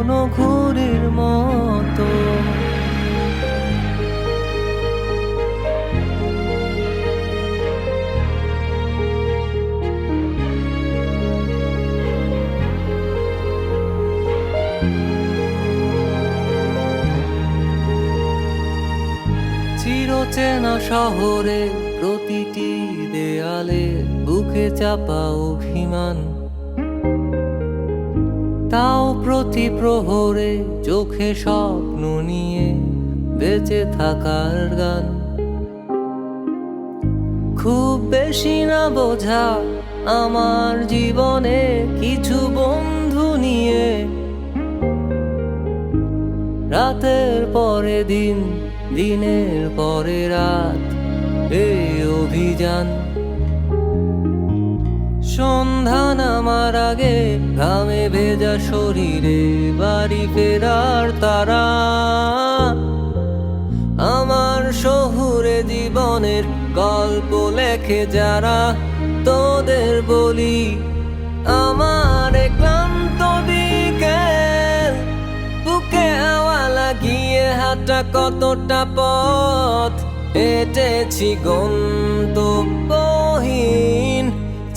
কোনো ঘুরির মতো। চিরচেনা শহরে প্রতিটি দেয়ালে বুকে চাপা অভিমান। তাও প্রতি প্রহরে চোখে স্বপ্ন নিয়ে বেঁচে থাকার গান। খুব বেশি না বোঝা আমার জীবনে কিছু বন্ধু নিয়ে। রাতের পরে দিন, দিনের পরে রাত, এই অভিযান। সন্ধ্যা নামার আগে। ঘামে ভেজা শরীরে বাড়ি ফেরার তারা। আমার শহুরে জীবনের গল্প লেখে যারা, তোদের বলি আমার ক্লান্ত বিকেল। বুকে হাওয়া লাগিয়ে হাঁটা কতটা পথ? হেঁটেছি গন্তব্যহীন